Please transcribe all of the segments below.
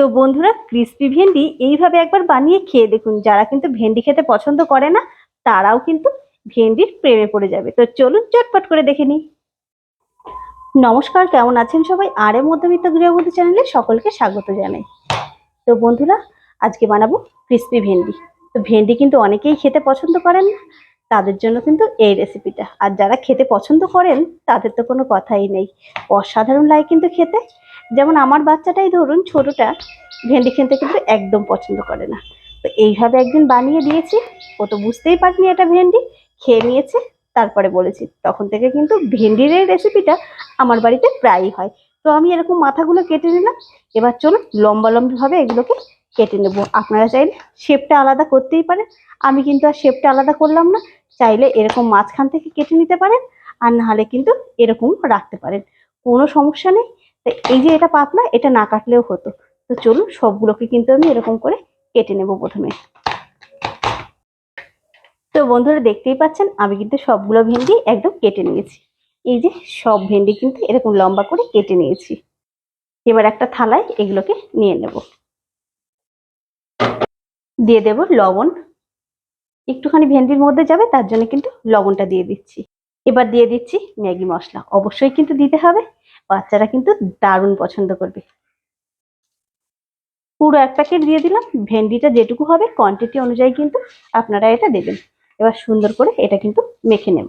তো বন্ধুরা ক্রিস্পি ভেন্ডি এইভাবে একবার বানিয়ে খেয়ে দেখুন। যারা কিন্তু ভেন্ডি খেতে পছন্দ করে না, তারাও কিন্তু ভেন্ডির প্রেমে পড়ে যাবে। তো চলুন চটপট করে দেখে নিই। নমস্কার, কেমন আছেন সবাই? আর এর মধ্যবিত্ত গৃহবধূ চ্যানেলে সকলকে স্বাগত জানাই। তো বন্ধুরা, আজকে বানাবো ক্রিস্পি ভেন্ডি। তো ভেন্ডি কিন্তু অনেকেই খেতে পছন্দ করেন না, তাদের জন্য কিন্তু এই রেসিপিটা আর যারা খেতে পছন্দ করেন, তাদের তো কোনো কথাই নেই। অসাধারণ লাগে কিন্তু খেতে। যেমন আমার বাচ্চাটাই ধরুন ছোটটা, ভেন্ডি খেতে কিন্তু একদম পছন্দ করে না। তো এইভাবে একদিন বানিয়ে দিয়েছি, ও তো বুঝতেই পারিনি এটা ভেন্ডি, খেয়ে নিয়েছে, তারপরে বলেছি, তখন থেকে কিন্তু ভেন্ডির এই রেসিপিটা আমার বাড়িতে প্রায়ই হয়। তো আমি এরকম মাথাগুলো কেটে নিলাম, এবার চলুন লম্বা লম্বিভাবে এগুলোকে কেটে নেব। আপনারা চাইলে শেপটা আলাদা করতেই পারেন, আমি কিন্তু আর শেপটা আলাদা করলাম না, চাইলে এরকম মাঝখান থেকে কেটে নিতে পারেন, আর নাহলে কিন্তু এরকম রাখতে পারেন। কোনো সমস্যা নেই তো এই যে এটা পাতলা, এটা না কাটলেও হতো। তো চলুন, সবগুলোকে কিন্তু আমি এরকম করে কেটে নেব প্রথমে। তো বন্ধুরা, দেখতেই পাচ্ছেন, আমি কিন্তু সবগুলো ভেন্ডি একদম কেটে নিয়েছি। এই যে সব ভেন্ডি কিন্তু এরকম লম্বা করে কেটে নিয়েছি। এবার একটা থালায় এগুলোকে নিয়ে নেব। দিয়ে দেব লবণ। একটুখানি ভেন্ডির মধ্যে যাবে, তার জন্য কিন্তু লবণটা দিয়ে দিচ্ছি। এবার দিয়ে দিচ্ছি ম্যাগি মশলা। অবশ্যই কিন্তু দিতে হবে। বাচ্চারা কিন্তু দারুণ পছন্দ করবে। পুরো এক প্যাকেট দিয়ে দিলাম। ভেন্ডিটা যেটুকু হবে কোয়ান্টিটি অনুযায়ী কিন্তু আপনারা এটা দেবেন। এবার সুন্দর করে এটা কিন্তু মেখে নেব।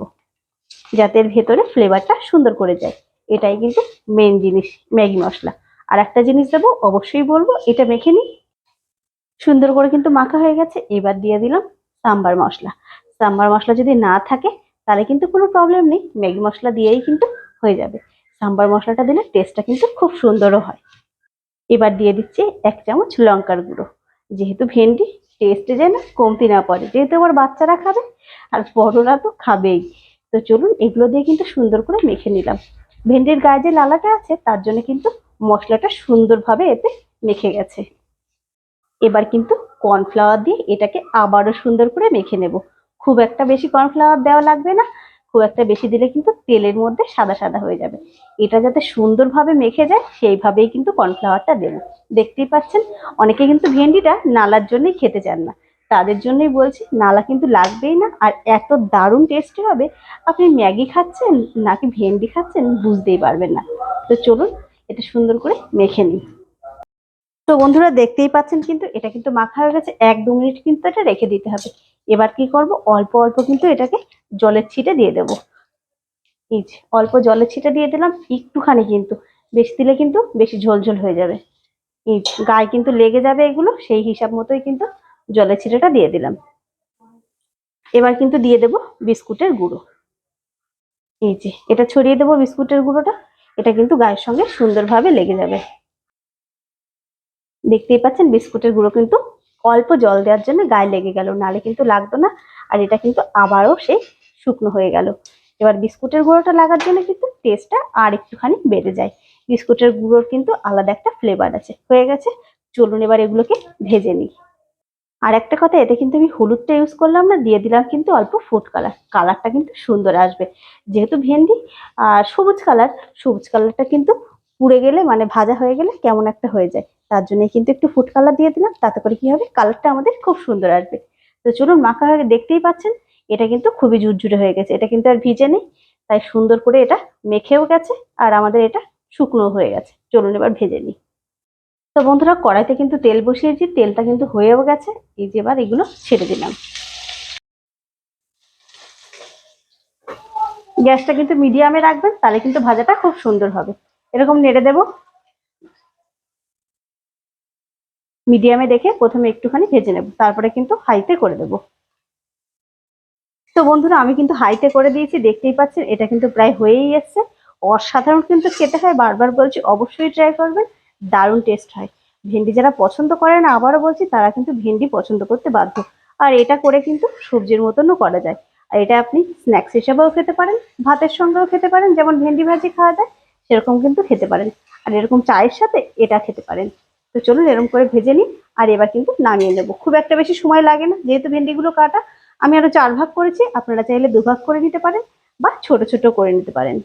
যাতে এর ভেতরে ফ্লেভারটা সুন্দর করে যায়। এটাই কিন্তু মেন জিনিস, ম্যাগি মশলা। আর একটা জিনিস দেবো, অবশ্যই বলব, এটা মেখে নিই। সুন্দর করে কিন্তু মাখা হয়ে গেছে। এবার দিয়ে দিলাম সাম্বার মশলা। সাম্বার মশলা যদি না থাকে, তাহলে কিন্তু কোনো প্রবলেম নেই। ম্যাগি মশলা দিয়েই কিন্তু হয়ে যাবে। সাম্বার মশলাটা দিলে টেস্টটা কিন্তু খুব সুন্দরও হয়। এবার দিয়ে দিচ্ছি এক চামচ লঙ্কার গুঁড়ো। যেহেতু ভেন্ডি টেস্টে যেন কমতি না পড়ে। যেহেতু আমার বাচ্চারা খাবে, আর বড়রা তো খাবেই। তো চলুন এগুলো দিয়ে কিন্তু সুন্দর করে মেখে নিলাম। ভেন্ডির গায়ে যে লালাটা আছে, তার জন্য কিন্তু মশলাটা সুন্দরভাবে এতে মেখে গেছে। এবার কিন্তু কর্নফ্লাওয়ার দিয়ে এটাকে আবারও সুন্দর করে মেখে নেব। খুব একটা বেশি কর্নফ্লাওয়ার দেওয়া লাগবে না। খুব একটা বেশি দিলে কিন্তু তেলের মধ্যে সাদা সাদা হয়ে যাবে। এটা যাতে সুন্দরভাবে মেখে যায়, সেইভাবেই কিন্তু কর্নফ্লাওয়ারটা দেবো। দেখতেই পাচ্ছেন, অনেকে কিন্তু ভেন্ডিটা নালার জন্যই খেতে চান না। তাদের জন্যই বলছি, নালা কিন্তু লাগবেই না। আর এত দারুণ টেস্টি হবে, আপনি ম্যাগি খাচ্ছেন নাকি ভেন্ডি খাচ্ছেন বুঝতেই পারবেন না। তো চলুন, এটা সুন্দর করে মেখে নিই। তো বন্ধুরা দেখতেই পাচ্ছেন কিন্তু এটা কিন্তু মাখা হয়ে গেছে। এক দু মিনিট কিন্তু এটা রেখে দিতে হবে। এবার কি করব? অল্প অল্প কিন্তু এটাকে জলের ছিটে দিয়ে দেব। এই যে, অল্প জলের ছিটে দিয়ে দিলাম। একটুখানি কিন্তু বেশি দিলে কিন্তু বেশি ঝোলঝোল হয়ে যাবে। এই গায়ে কিন্তু লেগে যাবে এগুলো সেই হিসাব মতোই কিন্তু জলের ছিটেটা দিয়ে দিলাম। এবার কিন্তু দিয়ে দেব বিস্কুটের গুঁড়ো। এই যে এটা ছড়িয়ে দেবো বিস্কুটের গুঁড়োটা। এটা কিন্তু গায়ের সঙ্গে সুন্দরভাবে লেগে যাবে। দেখতেই পাচ্ছেন বিস্কুটের গুঁড়ো কিন্তু অল্প জল দেওয়ার জন্য গায়ে লেগে গেল। নালে কিন্তু লাগতো না আর এটা কিন্তু আবারও সেই শুকনো হয়ে গেল। এবার বিস্কুটের গুঁড়োটা লাগার জন্য কিন্তু টেস্টটা আর একটুখানি বেড়ে যায়। বিস্কুটের গুঁড়োর কিন্তু আলাদা একটা ফ্লেভার আছে। হয়ে গেছে, চলুন এবার এগুলোকে ভেজে নিই। আর একটা কথা, এতে কিন্তু আমি হলুদটা ইউজ করলাম না, দিয়ে দিলাম কিন্তু অল্প ফুড কালার কালারটা কিন্তু সুন্দর আসবে। যেহেতু ভেন্ডি আর সবুজ কালার সবুজ কালারটা কিন্তু পুড়ে গেলে মানে ভাজা হয়ে গেলে কেমন একটা হয়ে যায়। তার জন্য কিন্তু একটু ফুড কালার দিয়ে দিলাম, তাতে করে কি হবে? কালারটা আমাদের খুব সুন্দর আসবে। তো চলুন মাখা দেখতেই পাচ্ছেন, এটা কিন্তু খুবই ঝুরঝুরে হয়ে গেছে। এটা কিন্তু আর ভিজে নেই, তাই সুন্দর করে এটা মেখেও গেছে, আর আমাদের এটা শুকনো হয়ে গেছে। চলুন এবার ভেজে নিই। তো বন্ধুরা, কড়াইতে কিন্তু তেল বসিয়েছি, তেলটা কিন্তু হয়েও গেছে। এই যে এবার এগুলো ছেড়ে দিলাম। গ্যাসটা কিন্তু মিডিয়ামে রাখবেন, তাহলে কিন্তু ভাজাটা খুব সুন্দর হবে। এরকম নেড়ে দেবো মিডিয়ামে দেখে প্রথমে একটুখানি ভেজে নেব, তারপরে কিন্তু হাইতে করে দেব। তো বন্ধুরা, আমি কিন্তু হাইতে করে দিয়েছি, দেখতেই পাচ্ছেন, এটা কিন্তু প্রায় হয়েই এসছে। অসাধারণ কিন্তু খেতে হয়, বারবার বলছি, অবশ্যই ট্রাই করবেন, দারুণ টেস্ট হয়। ভেন্ডি যারা পছন্দ করে না, আবারও বলছি, তারা কিন্তু ভেন্ডি পছন্দ করতে বাধ্য। আর এটা করে কিন্তু সবজির মতনও করা যায়। আর এটা আপনি স্ন্যাক্স হিসেবেও খেতে পারেন, ভাতের সঙ্গেও খেতে পারেন, যেমন ভেন্ডি ভাজি খাওয়া যায়, সেরকম কিন্তু খেতে পারেন। আর এরকম চায়ের সাথে এটা খেতে পারেন। তো চলুন এরকম করে ভেজে নিই, আর এবার কিন্তু নামিয়ে নেব। খুব একটা বেশি সময় লাগে না, যেহেতু ভেন্ডিগুলো কাটা, আমি আরও চার ভাগ করেছি, আপনারা চাইলে দুভাগ করে নিতে পারেন বা ছোট ছোট করে নিতে পারেন।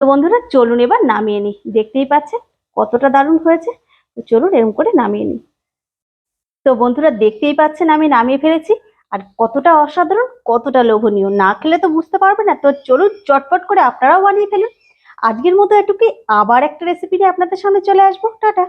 তো বন্ধুরা, চলুন এবার নামিয়ে নিই। দেখতেই পাচ্ছেন কতটা দারুণ হয়েছে। তো চলুন এরকম করে নামিয়ে নিই। তো বন্ধুরা, দেখতেই পাচ্ছেন আমি নামিয়ে ফেলেছি, আর কতটা অসাধারণ, কতটা লোভনীয়। না খেলে তো বুঝতে পারবে না। তো চলুন চটপট করে আপনারাও বানিয়ে ফেলুন। আজকের মতো এটুকুই। আবার একটা রেসিপি নিয়ে আপনাদের সামনে চলে আসব। টাটা।